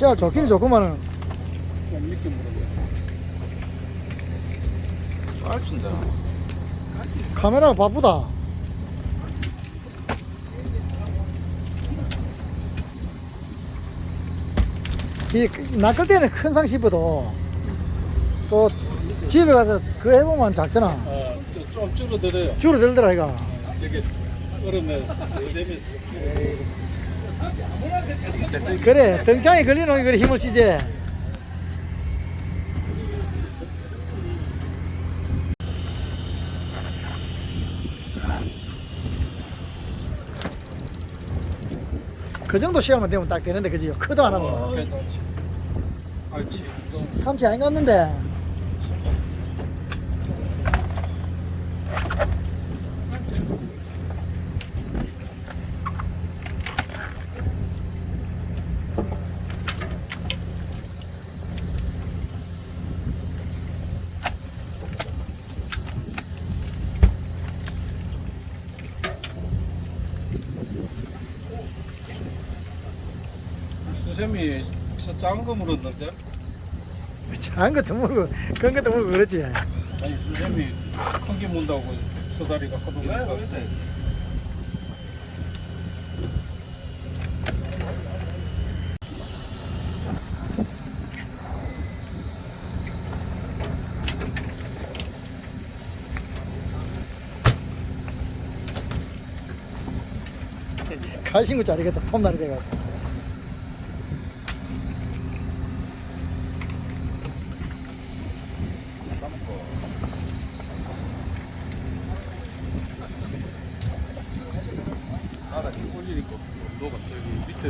씨알 좋긴 좋구만은 쌤 믿게 물어봐. 깔친다. 카메라가 바쁘다 이 낚을 때는 큰상 씹어도 또 집에 가서 그거 해보면 작잖아 아, 저- 좀 줄어들어요. 줄어들더라 이가 저게 얼음에 되면서 그래 등장에 걸리는 놈이 그래 힘을 쓰지. 그 정도 시간만 되면 딱 되는데 그지? 크도 안 하고 알지. 삼치 아닌 것 같는데 저 작은 거 물었는데? 작은 것도 모르고 큰 것도 모르고 그렇지. 아니 수세미 큰게 문다고 수다리가 하도 그래서 가신구 자리겠다 폼날이 돼가지고 나가 지금 올리니까 너가 저기 밑에 두두두두 해갔으니까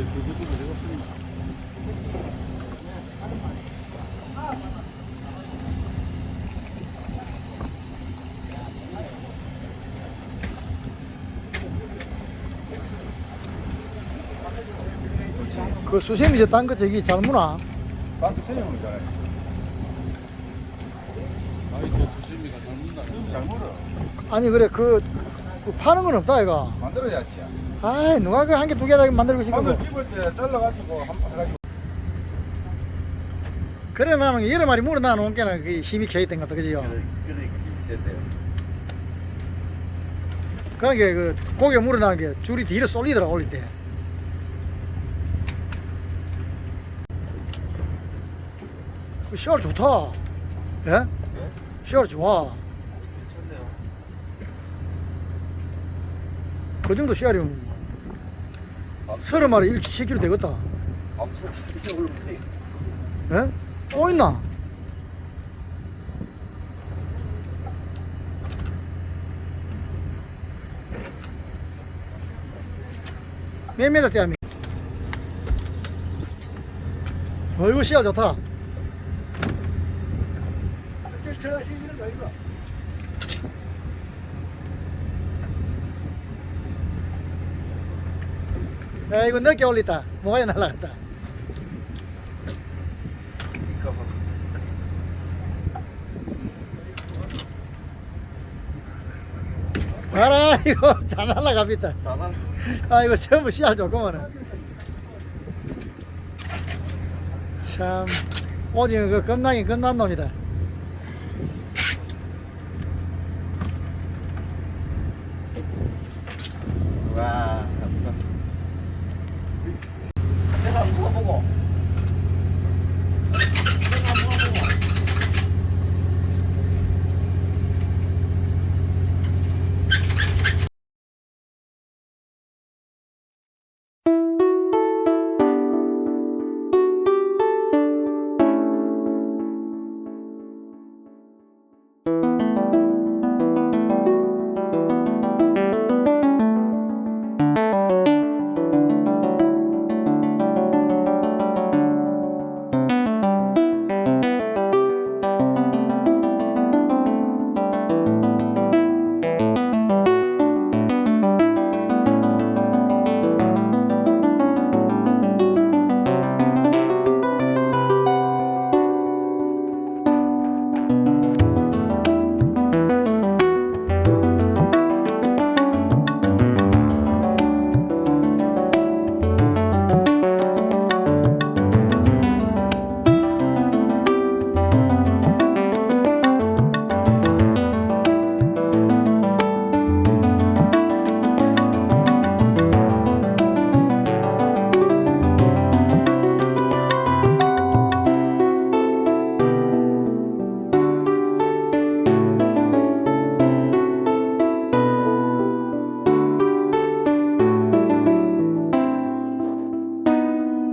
그 수세미 저딴 거 저기 잘 무나 가스 체념을 잘해. 나이스 수세미가 잘 문다 잘 물어. 아니 그래 그, 그 파는 건 없다 이거 만들어야지. 아이 누가 그 한 개 두 개 다 만들고 뭐. 판을 집을 때 잘라가지고 한번 해가지고. 그래 나는 여러 마리 물어놔 놓은 게는 그 힘이 켜있던 것 같아 그지요 그래. 그러니까 그 고개 물어놔는 게 줄이 뒤로 쏠리더라 올릴 때 그 시알 좋다 예? 시알 좋아 괜찮네요. 그 정도 시알이면 서른 마리 1, 10kg 되겠다. 예? 또 있나? 몇 미터 떼야 어이구 시야 좋다 저 시기는 거 이거 야 이거 늦게 올리다. 뭐가 날라갔다. 봐라 이거 다 날라갑니다. 아 이거 전부 씨알 조그마네. 참 오징어 그 겁나긴 겁난 놈이다